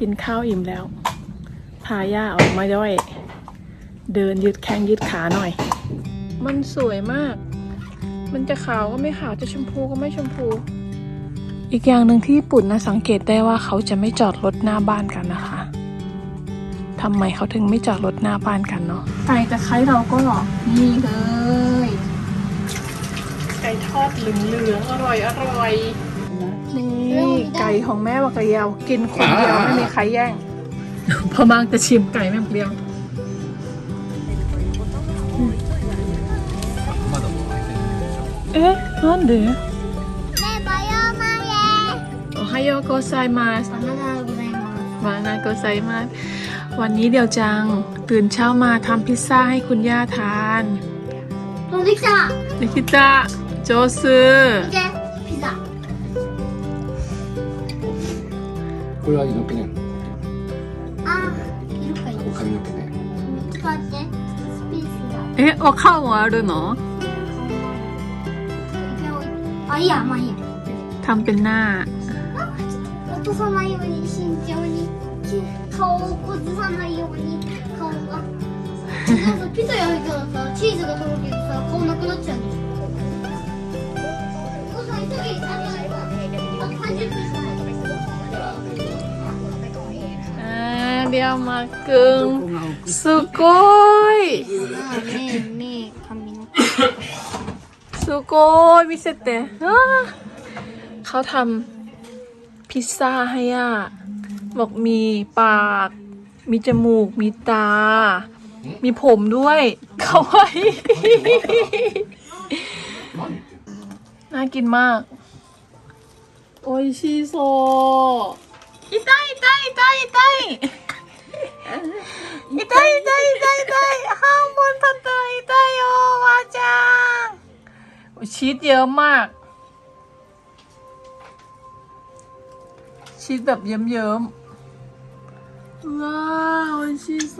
กินข้าวอิ่มแล้ว พาย่าออกมาย่อย เดินยืดแข้งยืดขาหน่อย มันสวยมาก มันจะขาวก็ไม่ขาวจะชมพูก็ไม่ชมพู อีกอย่างหนึ่งที่ญี่ปุ่นนะสังเกตได้ว่าเขาจะไม่จอดรถหน้าบ้านกันนะคะทำไมเขาถึงไม่จอดรถหน้าบ้านกันเนาะไก่ตะไคร้เราก็นี่เลยไก่ทอดเหลืองๆอร่อยอร่อย นี่ไก่ของแม่บักเรียว กินคนเดียวไม่มีใครแย่งพอมังจะชิมไก่แม่บักเรียวเอ๊ะนั่นเดี๋ยวโอไฮโยโกไซมาสวานาโกไซมาสวันนี้เดี๋ยวจังตื่นเช้ามาทำพิซซ่าให้คุณย่าทานโนริกะนิคิตะโจซือพิซซ่า これは猪木ねあ色がいいここ髪の毛ね使ってスピースだ เอ๊ะお顔もあるのあいいやまあいいや ทำเป็นหน้า 落とさないように慎重にき顔を崩さないように顔がなんかピザ焼いたらさチーズがとろけてさ顔なくなっちゃうん เดี๋ยวมากึ่งสุโกย ねえねえ髪の毛 สุโกยมิเซเตะอ่าเขาทำพิซซ่าให้ย่าบอกมีปาก มีจมูก มีตา มีผมด้วยเขาไว้ น่ากินมาก โอ้ยชิโซ痛い痛い痛い痛い 痛い痛い痛い痛い半分取ったら痛いよわーちゃんโอ้ยชีสเยอะมาก ชีสแบบเยิ้มๆว้าวโอ้ยชิโซ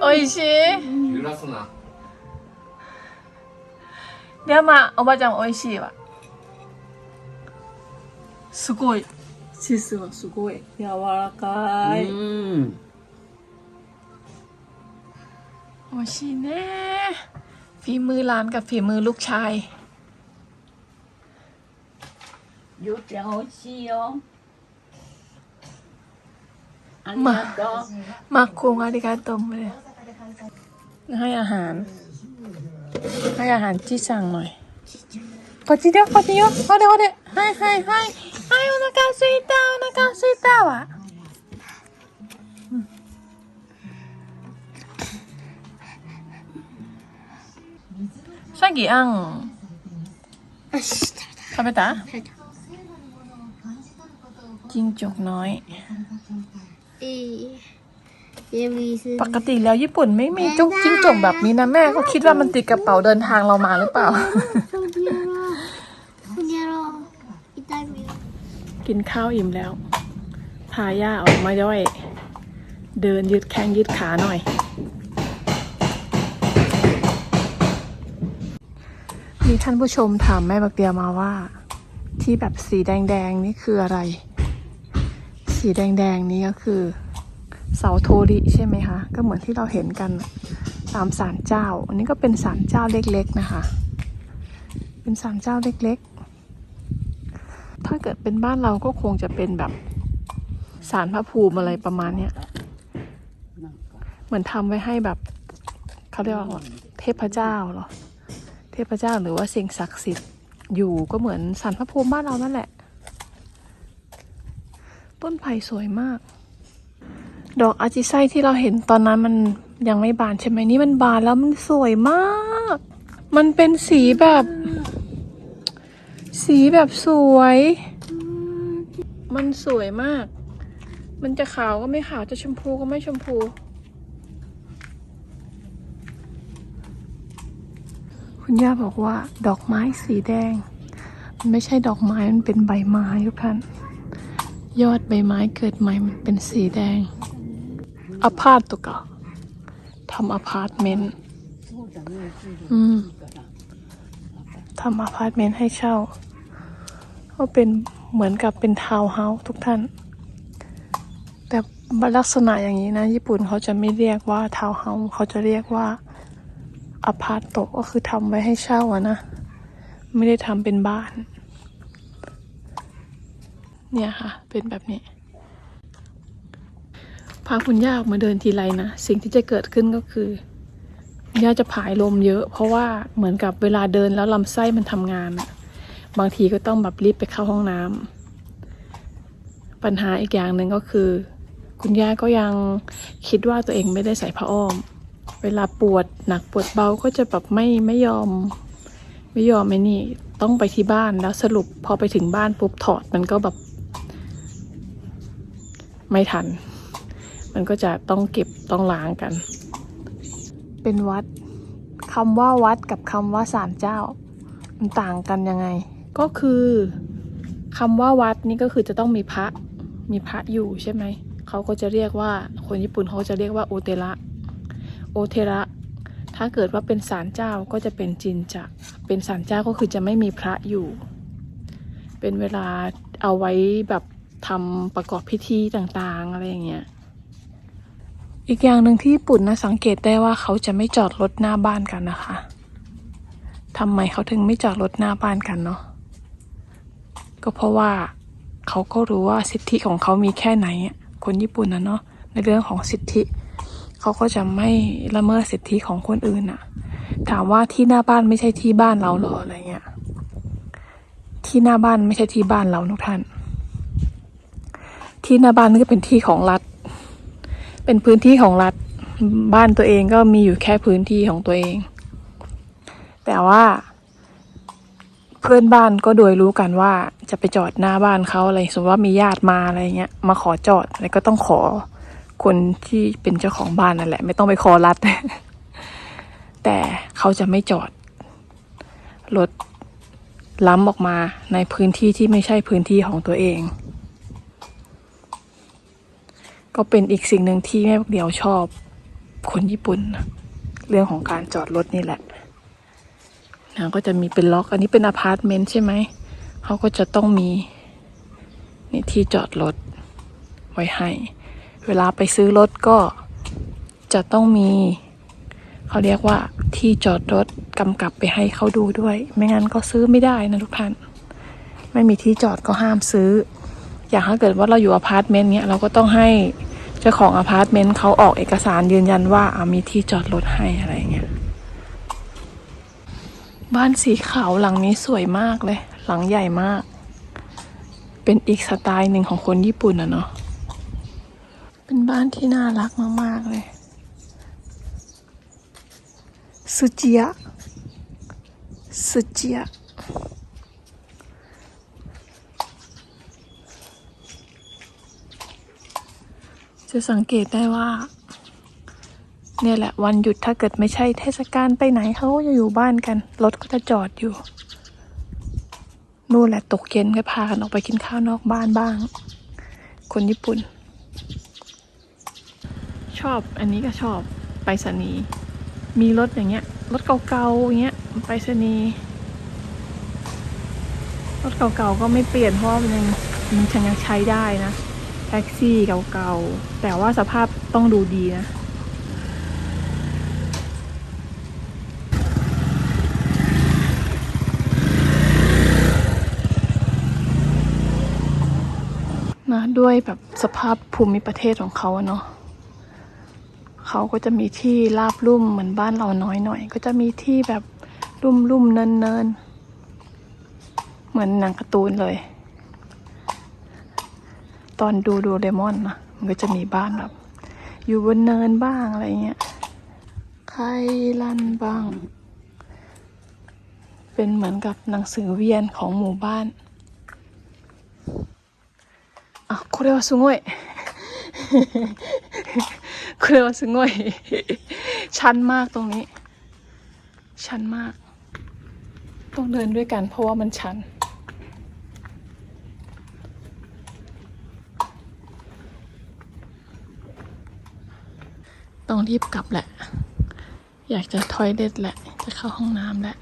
おいしい揺らすなでまあおばあちゃんも美味しいわすごいチーズがすごい柔らかい、ん美味しいねฝีมือร้านกับฝีมือลูกชาย ゆうちゃん美味しいよ。 ありまがとう。 มาคุงอาริกาโตมเลยให้อาหาร ให้อาหารที่สั่งหน่อยこっちだよこっちよほれほれはいはいはいはいお腹すいたお腹すいたわさっきあんよし食べた食べたจิ้งจก ปกติแล้วญี่ปุ่นไม่มีจุกจิ้งจกแบบนี้นะแม่ก็คิดว่ามันติดกระเป๋าเดินทางเรามาหรือเปล่ากินข้าวอิ่มแล้ว พาย่าออกมาย่อย เดินยืดแข้งยืดขาหน่อย มีท่านผู้ชมถามแม่บักเดียมาว่า ที่แบบสีแดงๆ นี่คืออะไร สีแดงๆนี้ก็คือ เสาโทริใช่ไหมคะ ก็เหมือนที่เราเห็นกันตามศาลเจ้า อันนี้ก็เป็นศาลเจ้าเล็ก ๆนะคะ เป็นศาลเจ้าเล็กๆ ถ้าเกิดเป็นบ้านเราก็คงจะเป็นแบบศาลพระภูมิอะไรประมาณเนี้ยเหมือนทำไว้ให้แบบเขาเรียกว่าเทพเจ้าเหรอ เทพเจ้าหรือว่าสิ่งศักดิ์สิทธิ์อยู่ก็เหมือนศาลพระภูมิบ้านเรานั่นแหละ ต้นไผ่สวยมาก ดอกอาจิไซที่เราเห็นตอนนั้นมันยังไม่บานใช่ไหมนี่มันบานแล้วมันสวยมาก มันเป็นสีแบบ สีแบบสวย มันสวยมาก มันจะขาวก็ไม่ขาวจะชมพูก็ไม่ชมพูคุณย่าบอกว่าดอกไม้สีแดง มันไม่ใช่ดอกไม้ มันเป็นใบไม้ทุกท่าน ยอดใบไม้เกิดใหม่มันเป็นสีแดงอพาร์ตตุกะทำอพาร์ตเมนต์อืมทำอพาร์ตเมนต์ให้เช่า ก็เป็นเหมือนกับเป็นทาวน์เฮาส์ทุกท่าน แต่ลักษณะอย่างนี้นะ ญี่ปุ่นเขาจะไม่เรียกว่าทาวน์เฮาส์เขาจะเรียกว่าอพาร์ตโตก็คือทำไว้ให้เช่าอะนะ ไม่ได้ทำเป็นบ้าน เนี่ยค่ะ เป็นแบบนี้ พาคุณย่าออกมาเดินทีไรนะ สิ่งที่จะเกิดขึ้นก็คือ ย่าจะผายลมเยอะ เพราะว่าเหมือนกับเวลาเดินแล้วลำไส้มันทำงาน บางทีก็ต้องแบบรีบไปเข้าห้องน้ำปัญหาอีกอย่างหนึ่งก็คือ คุณย่าก็ยังคิดว่าตัวเองไม่ได้ใส่ผ้าอ้อม เวลาปวดหนักปวดเบาก็จะแบบไม่ไม่ยอมไม่ยอมไอ้นี่ต้องไปที่บ้านแล้วสรุปพอไปถึงบ้านปุ๊บถอดมันก็แบบ ไม่ทัน มันก็จะต้องเก็บต้องล้างกัน เป็นวัดคำว่าวัดกับคำว่าศาลเจ้า มันต่างกันยังไง ก็คือคำว่าวัดนี่ก็คือจะต้องมีพระมีพระอยู่ใช่ไหม เขาก็จะเรียกว่าคนญี่ปุ่นเขาจะเรียกว่าโอเทระ โอเทระ ถ้าเกิดว่าเป็นศาลเจ้าก็จะเป็นจินจะเป็นศาลเจ้าก็คือจะไม่มีพระอยู่ เป็นเวลาเอาไว้แบบ ทำประกอบพิธีต่างๆ อะไรอย่างเงี้ย อีกอย่างหนึ่งที่ญี่ปุ่นนะสังเกตได้ว่าเขาจะไม่จอดรถหน้าบ้านกันนะคะทำไมเขาถึงไม่จอดรถหน้าบ้านกันเนาะก็เพราะว่าเขาก็รู้ว่าสิทธิของเขามีแค่ไหน คนญี่ปุ่นนะเนาะในเรื่องของสิทธิ เขาก็จะไม่ละเมิดสิทธิของคนอื่นอะถามว่าที่หน้าบ้านไม่ใช่ที่บ้านเราหรออะไรเงี้ยที่หน้าบ้านไม่ใช่ที่บ้านเราทุกท่าน ที่หน้าบ้านนี่ก็เป็นที่ของรัฐ เป็นพื้นที่ของรัฐ บ้านตัวเองก็มีอยู่แค่พื้นที่ของตัวเอง แต่ว่า เพื่อนบ้านก็โดยรู้กันว่าจะไปจอดหน้าบ้านเขาอะไร สมมติว่ามีญาติมาอะไรเงี้ย มาขอจอดอะไรก็ต้องขอคนที่เป็นเจ้าของบ้านนั่นแหละ ไม่ต้องไปขอรัฐแต่เขาจะไม่จอดรถล้ำออกมาในพื้นที่ที่ไม่ใช่พื้นที่ของตัวเอง ก็เป็นอีกสิ่งหนึ่งที่แม่บักเดียวชอบคนญี่ปุ่น เรื่องของการจอดรถนี่แหละนะก็จะมีเป็นล็อก อันนี้เป็นอพาร์ตเมนต์ใช่ไหม เขาก็จะต้องมีนี่ที่จอดรถไว้ให้ เวลาไปซื้อรถก็จะต้องมี เขาเรียกว่าที่จอดรถกำกับไปให้เขาดูด้วย ไม่งั้นก็ซื้อไม่ได้นะทุกท่าน ไม่มีที่จอดก็ห้ามซื้อ อย่างถ้าเกิดว่าเราอยู่อพาร์ตเมนต์เนี้ยเราก็ต้องให้เจ้าของอพาร์ตเมนต์เขาออกเอกสารยืนยันว่าอามีที่จอดรถให้อะไรเงี้ยบ้านสีขาวหลังนี้สวยมากเลย หลังใหญ่มาก เป็นอีกสไตล์หนึ่งของคนญี่ปุ่นอะเนาะเป็นบ้านที่น่ารักมากๆเลยสุจิยะสุจิยะ จะสังเกตได้ว่า เนี่ยแหละวันหยุดถ้าเกิดไม่ใช่เทศกาลไปไหนเขาก็จะอยู่บ้านกัน รถก็จะจอดอยู่ นู่นแหละตกเย็นก็พากันออกไปกินข้าวนอกบ้านบ้าง คนญี่ปุ่น ชอบอันนี้ก็ชอบไปรษณีมีรถอย่างเงี้ยรถเก่าๆอย่างเงี้ยไปรษณีรถเก่าๆก็ไม่เปลี่ยนเพราะมันยังมันยังใช้ได้นะ ท็กซี่เก่าๆ แต่ว่าสภาพต้องดูดีนะนะด้วยแบบสภาพภูมิประเทศของเขาเนาะเขาก็จะมีที่ราบลุ่มเหมือนบ้านเราน้อยหน่อย ก็จะมีที่แบบลุ่มลุ่มเนินเนินๆเหมือนหนังการ์ตูนเลย ตอนดูดูเรมอนนะมันก็จะมีบ้านแบบ อยู่บนเนินบ้างอะไรเงี้ยไคลันบ้าง เป็นเหมือนกับหนังสือเวียนของหมู่บ้าน あ、これはすごい。これはすごい ชันมากตรงนี้ ชันมาก ต้องเดินด้วยกันเพราะว่ามันชัน ต้องรีบกลับแหละ อยากจะทอยเด็ดแหละ จะเข้าห้องน้ำแหละ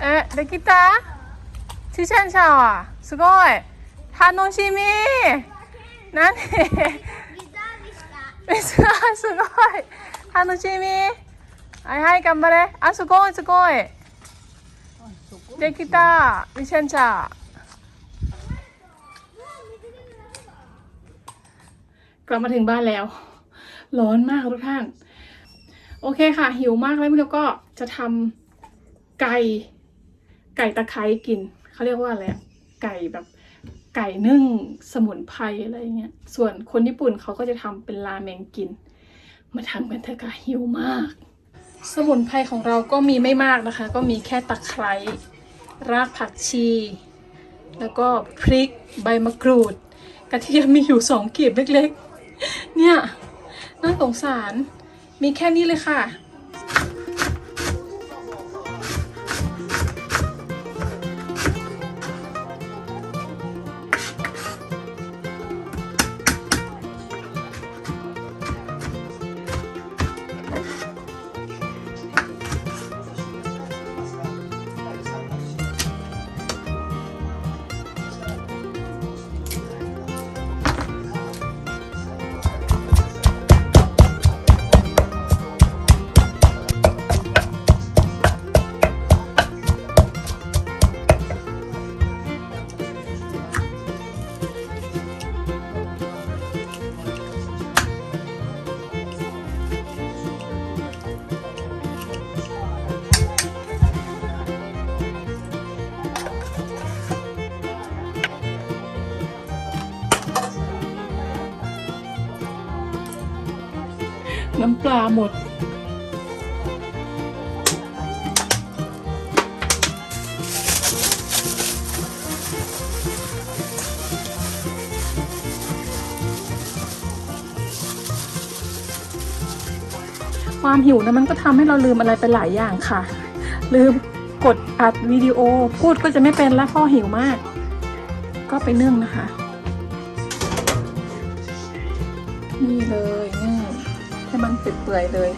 เอ๊ะเด็กกีตาที่เช่นชาวอ่ะすごい楽しみ何ギターでしためっちゃすごい楽しみはいはい頑張れあすごいすごいできたリセンチャーกลับมาถึงบ้านแล้ว ร้อนมากทุกท่านโอเคค่ะ หิวมากแล้วพี่เราก็จะทำไก่ ไก่ตะไคร้กินเขาเรียกว่าอะไรไก่แบบไก่นึ่งสมุนไพรอะไรเงี้ย ส่วนคนญี่ปุ่นเขาก็จะทำเป็นราเมงกิน มาทำกันเถอะค่ะหิวมาก สมุนไพรของเราก็มีไม่มากนะคะ ก็มีแค่ตะไคร้รากผักชี แล้วก็พริกใบมะกรูด กระเทียมมีอยู่สองกีบเล็กๆ เนี่ย น่าสงสาร มีแค่นี้เลยค่ะาหมด ความหิวนะมันก็ทำให้เราลืมอะไรไปหลายอย่างค่ะ ลืมกดอัดวิดีโอ พูดก็จะไม่เป็นแล้วเพ่อหิวมาก ก็ไปนึ่งนะคะ นี่เลย เปื่อยๆเลย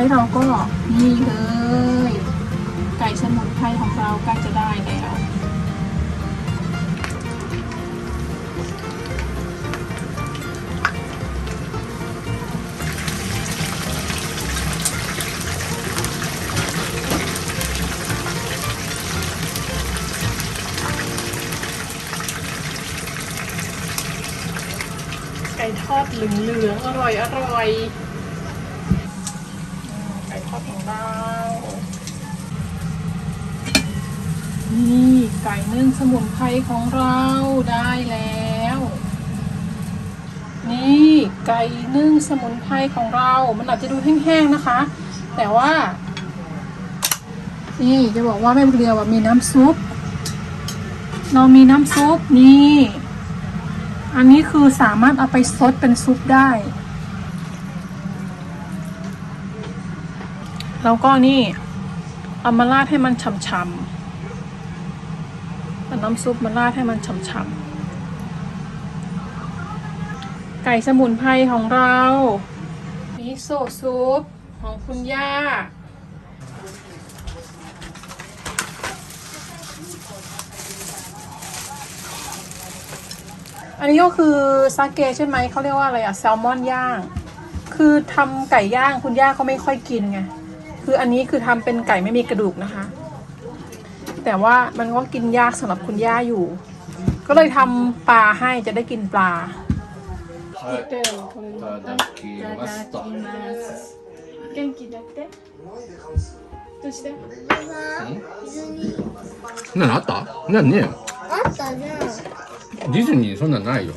ช้เราก็นี่เลย ไก่สมุนไพรของเรากล้จะได้แล้วไก่ทอดเหลืองๆอร่อยอร่อย ไก่ทอดของเรา นึ่งสมุนไพรของเราได้แล้ว นี่ไก่นึ่งสมุนไพรของเรา มันอาจจะดูแห้งๆนะคะ แต่ว่า นี่จะบอกว่าแม่บุญเรียวมีน้ำซุป เรามีน้ำซุปนี่ อันนี้คือสามารถเอาไปซดเป็นซุปได้ แล้วก็นี่เอามาราดให้มันฉ่ำๆ เอาน้ำซุปมาราดให้มันฉ่ำๆ ไก่สมุนไพรของเรามิโซะซุปของคุณย่า อันนี้ก็คือซาเกะใช่ไหม เขาเรียกว่าอะไรอะแซลมอนย่าง คือทำไก่ย่างคุณย่าเขาไม่ค่อยกินไง คืออันนี้คือทำเป็นไก่ไม่มีกระดูกนะคะ แต่ว่ามันก็กินยากสำหรับคุณย่าอยู่ ก็เลยทำปลาให้จะได้กินปลา はいいただきますと元気だってどうして水にそんなのあったなんねえよあったじゃんディズニーそんなんないよ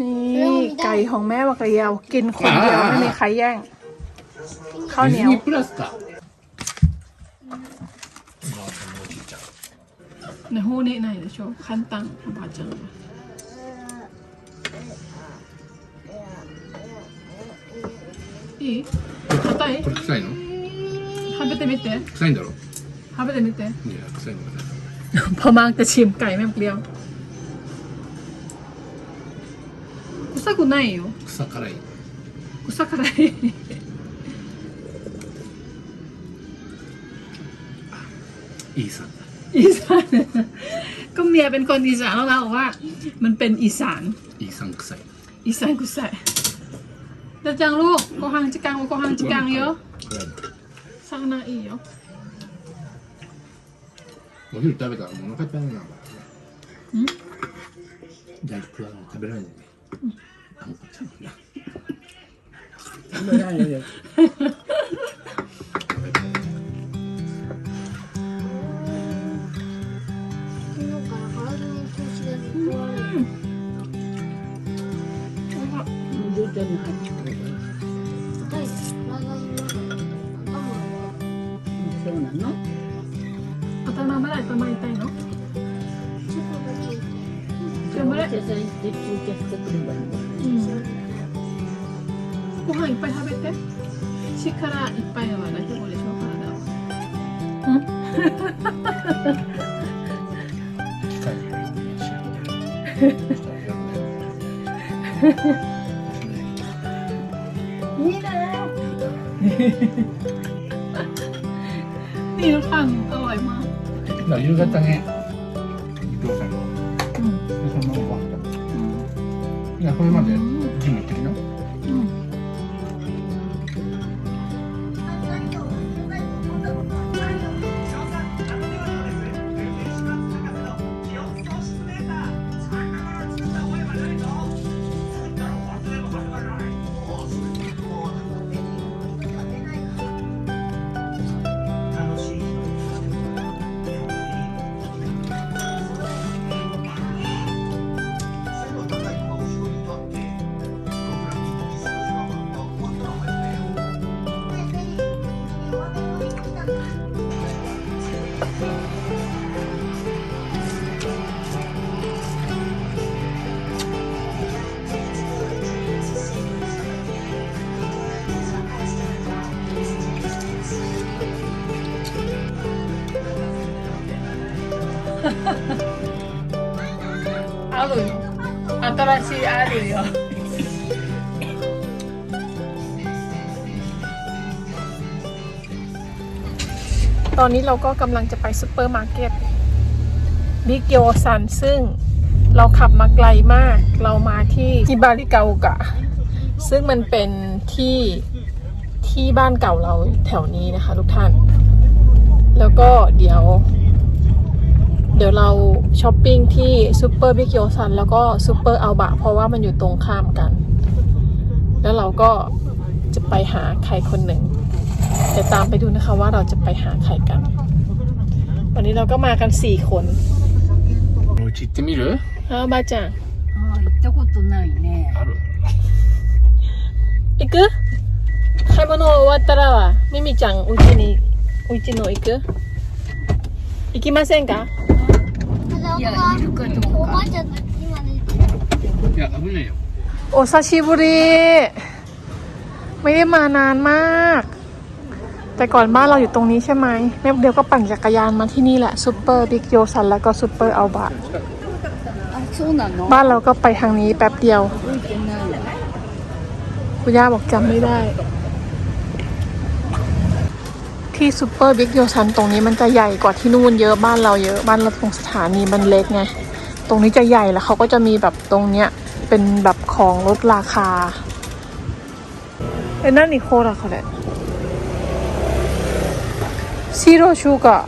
นี่ไก่ของแม่วากระเยาวกินคนเดียวไม่มีใครแย่ง ข้าว デ เห ィ นี ズ ยว ニープラスか ในหูนี่ไหนเดี๋ยวโชว์ขั้นตังบาจังいい硬いこれ臭いの食べてみて臭いんだろ食べてみていや臭いのが พอมางจะชิมไก่แม่เปรี้ยวกุซ่ากุไนโย 臭辛い กุซ่าอะไร いいさんだ อีสานก็เมียเป็นคนอีสานแล้วเราบอกว่า มันเป็นอีสานอีสานกุ상그 อีสานกุใส่แต่จังลูกโกหังจิกังโกหังจิกังเยอะ 그래 สร้างนางอีเยอะ 오늘 답에다 뭔가 빼는 거 봐. 응? 야, 그거 답이라는 얘 기. 안 먹잖 아. ไม่ได้เลย 状態に入ってくる。痛いです体の中で頭そうなの。頭まで頭痛いのちょっとだけ痛いじゃあお医者さん。行って注射してくればいいん。だ。ご飯いっぱい食べて力いっぱいは大丈夫でしょ体は機械に練習 นี่นะนี่น้ำปังอร่อยมาก 나 이거 땅에 이거 살 거. 그래서 먹 어. 그냥 허리만 내. 느낌 있 게. 아루 아따라시 아루요. ตอนนี้เราก็กำลังจะไปซูเปอร์มาร์เก็ตบิ๊กโยซันซึ่งเราขับมาไกลมาก เรามาที่จิบาริเกากะ ซึ่งมันเป็นที่ที่บ้านเก่าเราแถวนี้นะคะทุกท่าน แล้วก็เดี๋ยว เดี๋ยวเราช้อปปิ้งที่ซูเปอร์บิ๊กโยซันแล้วก็ซูเปอร์อัลบะเพราะว่ามันอยู่ตรงข้ามกัน แล้วเราก็จะไปหาใครคนหนึ่ง ดี๋ยวตามไปดูนะคะว่าเราจะไปหาใครกัน วันนี้เราก็มากันสี่คน お家行ってみる อ้าวบาจัง ああ、行ったことないね。ある行く買い物終わったらミミちゃんうちにうちの行く行きませんかいやいるかどうかおばあちゃんが今ねいや危ないよ โอซาชิบุรีไม่ได้มานานมาก แต่ก่อนบ้านเราอยู่ตรงนี้ใช่ไหมแม่เดียวก็ปั่นจักรยานมาที่นี่แหละซูเปอร์บิ๊กโยซันแล้วก็ซูเปอร์อัลบาบ้านเราก็ไปทางนี้แป๊บเดียวคุณย่าบอกจำไม่ได้ ที่ซูเปอร์บิ๊กโยซันตรงนี้มันจะใหญ่กว่าที่นู่นเยอะบ้านเราเยอะบ้านเราตรงสถานีมันเล็กไงตรงนี้จะใหญ่แล้วเขาก็จะมีแบบตรงเนี้ยเป็นแบบของลดราคาไอ้นั่นอีโคละเขาแหละ れシロชูกะ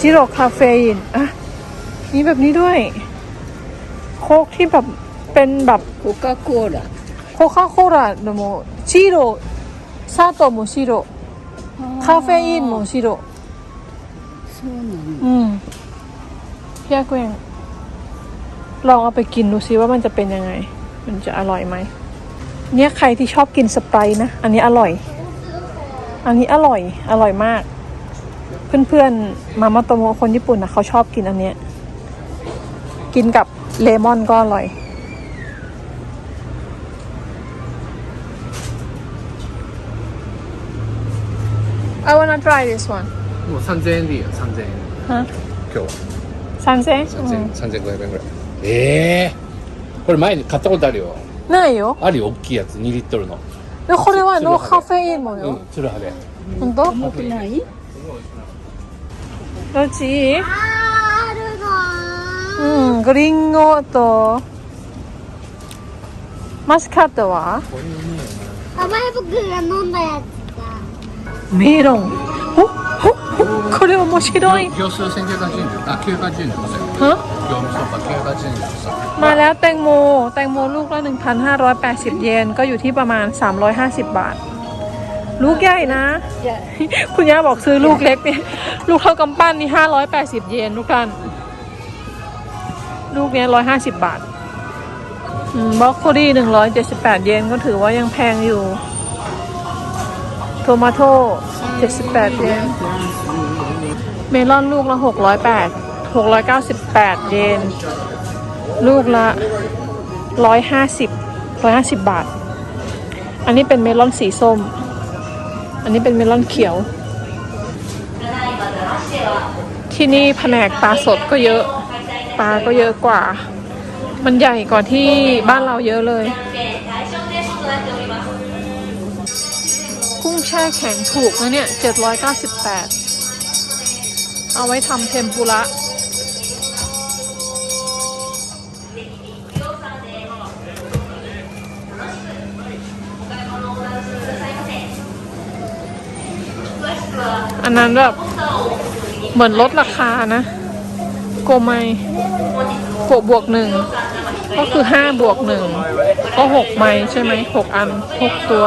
シロคาเฟอีนอ่ะมีแบบนี้ด้วย โค้กที่แบบเป็นแบบ コカ・コーラ。 โคคาโคラでもシロ砂糖もシロカフェインもシロそうなの。 อืมพี่อาเกวงลองเอาไปกินดูซิว่ามันจะเป็นยังไง มันจะอร่อยไหม เนี่ยใครที่ชอบกินสไปร์นะ อันนี้อร่อย อันนี้อร่อย อร่อยมาก เพื่อนๆ มามาโตโมะคนญี่ปุ่นนะเขาชอบกินอันเนี้ย กินกับเลมอนก็อร่อย I wanna try this one もう3000円でいいよ3000円ฮะ 今日はサンセン3000円、3500円ぐらいええこれ前に買ったことあるよないよ。あるよ大きいやつ2リットルのでこれはノーカフェインもうよ。んツルハゲ本当？重くない 그렇 지. 응, 그린고 또 마스카트와 아마 해볼게 안 논다야 메 론. 어? 어? 어? 그래 뭐 싫어 해. 교수 생겨가지고 아 키워가지고 있어 요. 어? 교수 바뀌어가지고 있 어. มาแล้วแตงโม แตงโมลูกละ1,580 เยน ก็อยู่ที่ประมาณ 350 บาท ลูกใหญ่นะ คุณย่าบอกซื้อลูกเล็กเนี่ย ลูกเท่ากำปั้นนี่580เยนทุกท่าน ลูกเนี้ย150บาทบล็อกโคลี่178เยนก็ถือว่ายังแพงอยู่ โทมาโต้78เยน เมลอนลูกละ608 698เยน ลูกละ150 150บาท อันนี้เป็นเมลอนสีส้ม อันนี้เป็นเมลอนเขียว ที่นี่แผนกปลาสดก็เยอะ ปลาก็เยอะกว่า มันใหญ่กว่าที่บ้านเราเยอะเลย กุ้งแช่แข็งถูกนะเนี่ย 798 เอาไว้ทำเทมปุระ อันนั้นแบบเหมือนลดราคานะ โกไมโกบวกหนึ่งก็คือห้าบวกหนึ่งก็หกไมใช่ไหมหกอันหกตัว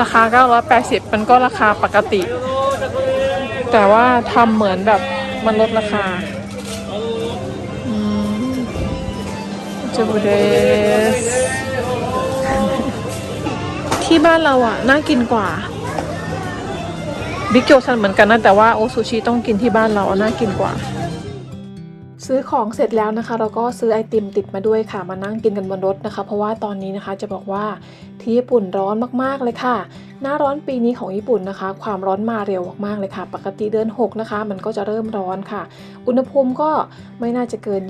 ราคาเก้าร้อยแปดสิบมันก็ราคาปกติ แต่ว่าทำเหมือนแบบมันลดราคาจูเดสที่บ้านเราอะ น่ากินกว่า บิ๊กโจซันเหมือนกันนะ แต่ว่าโอซูชิต้องกินที่บ้านเราอะน่ากินกว่า ซื้อของเสร็จแล้วนะคะ เราก็ซื้อไอติมติดมาด้วยค่ะ มานั่งกินกันบนรถนะคะ เพราะว่าตอนนี้นะคะจะบอกว่าที่ญี่ปุ่นร้อนมากๆเลยค่ะ หน้าร้อนปีนี้ของญี่ปุ่นนะคะ ความร้อนมาเร็วมากๆเลยค่ะ ปกติเดือน 6 นะคะ มันก็จะเริ่มร้อนค่ะ อุณหภูมิก็ไม่น่าจะเกิน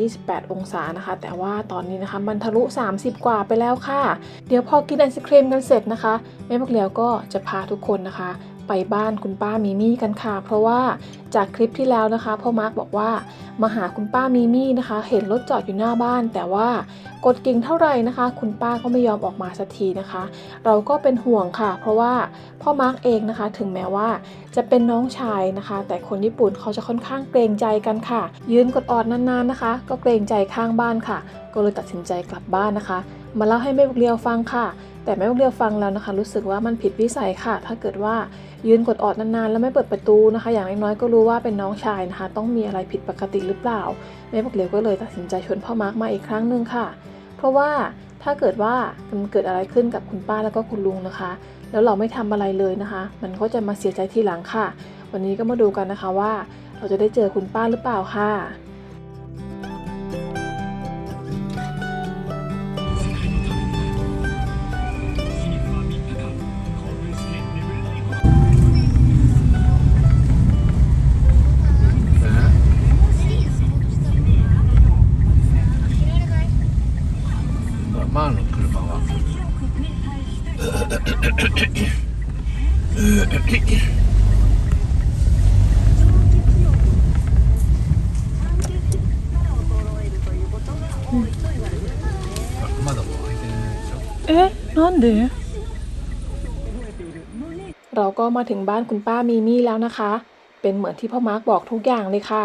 27-28 องศานะคะ แต่ว่าตอนนี้นะคะมันทะลุ 30 กว่าไปแล้วค่ะ เดี๋ยวพอกินไอศครีมกันเสร็จนะคะแม่บักเลียวก็จะพาทุกคนนะคะ ไปบ้านคุณป้ามีมี่กันค่ะ เพราะว่าจากคลิปที่แล้วนะคะพ่อมาร์กบอกว่ามาหาคุณป้ามีมี่นะคะ เห็นรถจอดอยู่หน้าบ้าน แต่ว่ากดกิ่งเท่าไหร่นะคะ คุณป้าก็ไม่ยอมออกมาสักทีนะคะ เราก็เป็นห่วงค่ะ เพราะว่าพ่อมาร์กเองนะคะ ถึงแม้ว่าจะเป็นน้องชายนะคะ แต่คนญี่ปุ่นเขาจะค่อนข้างเกรงใจกันค่ะ ยืนกดออดนานๆนะคะ ก็เกรงใจข้างบ้านค่ะ ก็เลยตัดสินใจกลับบ้านนะคะ มาเล่าให้แม่บุกเรียวฟังค่ะ แต่แม่บุกเรียวฟังแล้วนะคะ รู้สึกว่ามันผิดวิสัยค่ะ ถ้าเกิดว่ายืนกดออดนานๆ แล้วไม่เปิดประตูนะคะ อย่างน้อยๆก็รู้ว่าเป็นน้องชายนะคะ ต้องมีอะไรผิดปกติหรือเปล่าแม่บุกเรียวก็เลยตัดสินใจชวนพ่อมาร์กมาอีกครั้งหนึ่งค่ะ เพราะว่าถ้าเกิดว่ามันเกิดอะไรขึ้นกับคุณป้าแล้วก็คุณลุงนะคะ แล้วเราไม่ทำอะไรเลยนะคะ มันก็จะมาเสียใจทีหลังค่ะ วันนี้ก็มาดูกันนะคะว่า เราจะได้เจอคุณป้าหรือเปล่าค่ะ มาถึงบ้านคุณป้ามีมี่แล้วนะคะ เป็นเหมือนที่พ่อมาร์กบอกทุกอย่างเลยค่ะ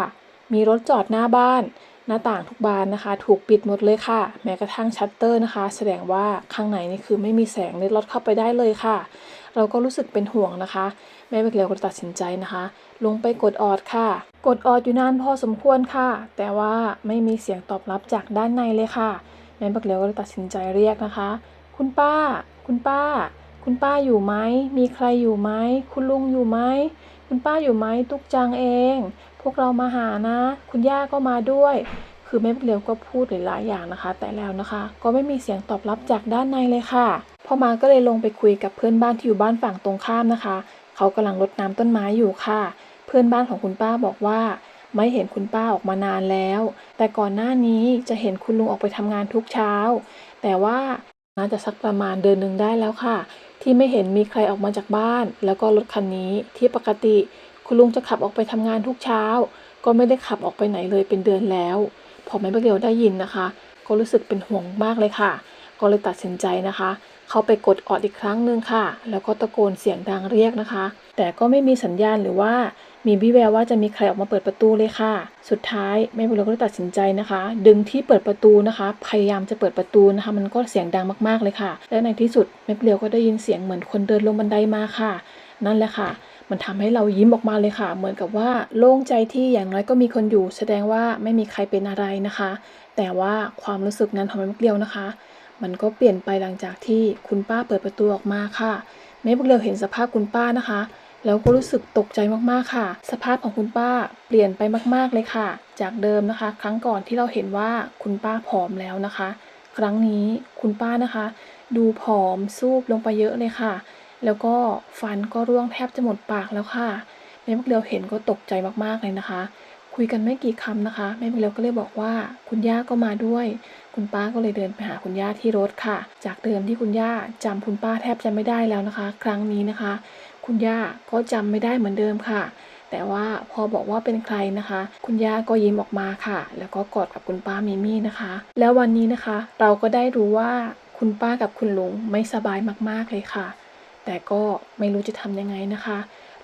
มีรถจอดหน้าบ้าน หน้าต่างทุกบานนะคะ ถูกปิดหมดเลยค่ะ แม้กระทั่งชัตเตอร์นะคะ แสดงว่าข้างในนี่คือไม่มีแสงเล็ดลอดเข้าไปได้เลยค่ะ เราก็รู้สึกเป็นห่วงนะคะ แม่เบกเลียวก็ตัดสินใจนะคะ ลงไปกดออดค่ะ กดออดอยู่นานพอสมควรค่ะ แต่ว่าไม่มีเสียงตอบรับจากด้านในเลยค่ะ แม่เบกเลียวก็ตัดสินใจเรียกนะคะ คุณป้า คุณป้า คุณป้าอยู่ไหม มีใครอยู่ไหม คุณลุงอยู่ไหม คุณป้าอยู่ไหม ตุกจังเอง พวกเรามาหานะ คุณย่าก็มาด้วย คือแม่เลียวก็พูดหลายอย่างนะคะ แต่แล้วนะคะ ก็ไม่มีเสียงตอบรับจากด้านในเลยค่ะ พ่อมาก็เลยลงไปคุยกับเพื่อนบ้านที่อยู่บ้านฝั่งตรงข้ามนะคะ เขากำลังรดน้ำต้นไม้อยู่ค่ะ เพื่อนบ้านของคุณป้าบอกว่าไม่เห็นคุณป้าออกมานานแล้ว แต่ก่อนหน้านี้จะเห็นคุณลุงออกไปทำงานทุกเช้า แต่ว่าน่าจะสักประมาณเดือนหนึ่งได้แล้วค่ะ ที่ไม่เห็นมีใครออกมาจากบ้าน แล้วก็รถคันนี้ที่ปกติ คุณลุงจะขับออกไปทำงานทุกเช้า ก็ไม่ได้ขับออกไปไหนเลยเป็นเดือนแล้ว พอแม่เบเดียวได้ยินนะคะ ก็รู้สึกเป็นห่วงมากเลยค่ะ ก็เลยตัดสินใจนะคะ เข้าไปกดออดอีกครั้งหนึ่งค่ะ แล้วก็ตะโกนเสียงดังเรียกนะคะ แต่ก็ไม่มีสัญญาณหรือว่า มีวิแววว่าจะมีใครออกมาเปิดประตูเลยค่ะ สุดท้ายแม่บุญเรืองก็ตัดสินใจนะคะ ดึงที่เปิดประตูนะคะ พยายามจะเปิดประตูนะคะ มันก็เสียงดังมากๆเลยค่ะ และในที่สุดแม่บุญเรืองก็ได้ยินเสียงเหมือนคนเดินลงบันไดมาค่ะ นั่นแหละค่ะมันทำให้เรายิ้มออกมาเลยค่ะ เหมือนกับว่าโล่งใจที่อย่างน้อยก็มีคนอยู่ แสดงว่าไม่มีใครเป็นอะไรนะคะ แต่ว่าความรู้สึกนั้นของแม่บุญเรืองนะคะ มันก็เปลี่ยนไปหลังจากที่คุณป้าเปิดประตูออกมาค่ะแม่บุญเรืองเห็นสภาพคุณป้านะคะ แล้วก็รู้สึกตกใจมากๆค่ะ สภาพของคุณป้าเปลี่ยนไปมากๆเลยค่ะ จากเดิมนะคะ ครั้งก่อนที่เราเห็นว่าคุณป้าผอมแล้วนะคะ ครั้งนี้คุณป้านะคะ ดูผอมซูบลงไปเยอะเลยค่ะ แล้วก็ฟันก็ร่วงแทบจะหมดปากแล้วค่ะแม่บุญเรืองเห็นก็ตกใจมากๆเลยนะคะ คุยกันไม่กี่คำนะคะแม่บุญเรืองก็เลยบอกว่าคุณย่าก็มาด้วย คุณป้าก็เลยเดินไปหาคุณย่าที่รถค่ะ จากเดิมที่คุณย่าจำคุณป้าแทบจะไม่ได้แล้วนะคะ ครั้งนี้นะคะ คุณย่าก็จำไม่ได้เหมือนเดิมค่ะ แต่ว่าพอบอกว่าเป็นใครนะคะ คุณย่าก็ยิ้มออกมาค่ะ แล้วก็กอดกับคุณป้ามิมี่นะคะ แล้ววันนี้นะคะ เราก็ได้รู้ว่าคุณป้ากับคุณลุงไม่สบายมากๆเลยค่ะ แต่ก็ไม่รู้จะทำยังไงนะคะ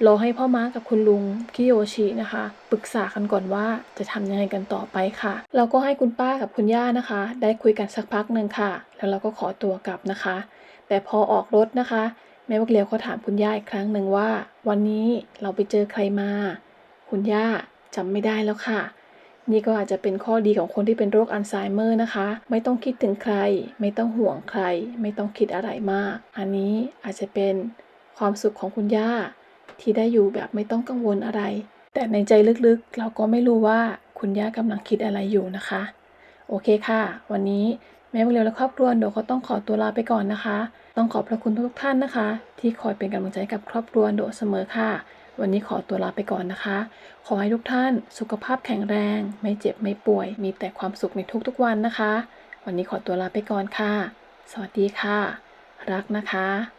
รอให้พ่อม้ากับคุณลุงคิโยชินะคะปรึกษากันก่อนว่าจะทำยังไงกันต่อไปค่ะ เราก็ให้คุณป้ากับคุณย่านะคะ ได้คุยกันสักพักหนึ่งค่ะ แล้วเราก็ขอตัวกลับนะคะ แต่พอออกรถนะคะ แม่บักเลียวก็ถามคุณย่าอีกครั้งหนึ่งว่า วันนี้เราไปเจอใครมา คุณย่าจำไม่ได้แล้วค่ะ นี่ก็อาจจะเป็นข้อดีของคนที่เป็นโรคอัลไซเมอร์นะคะ ไม่ต้องคิดถึงใคร ไม่ต้องห่วงใคร ไม่ต้องคิดอะไรมาก อันนี้อาจจะเป็นความสุขของคุณย่า ที่ได้อยู่แบบไม่ต้องกังวลอะไร แต่ในใจลึกๆ เราก็ไม่รู้ว่าคุณย่ากำลังคิดอะไรอยู่นะคะ โอเคค่ะ วันนี้แม่บุเรียวและครอบครัวโดก็ต้องขอตัวลาไปก่อนนะคะ ต้องขอบพระคุณทุกท่านนะคะ ที่คอยเป็นกำลังใจกับครอบครัวโดเสมอค่ะ วันนี้ขอตัวลาไปก่อนนะคะ ขอให้ทุกท่านสุขภาพแข็งแรง ไม่เจ็บไม่ป่วย มีแต่ความสุขในทุกๆวันนะคะ วันนี้ขอตัวลาไปก่อนค่ะ สวัสดีค่ะ รักนะคะ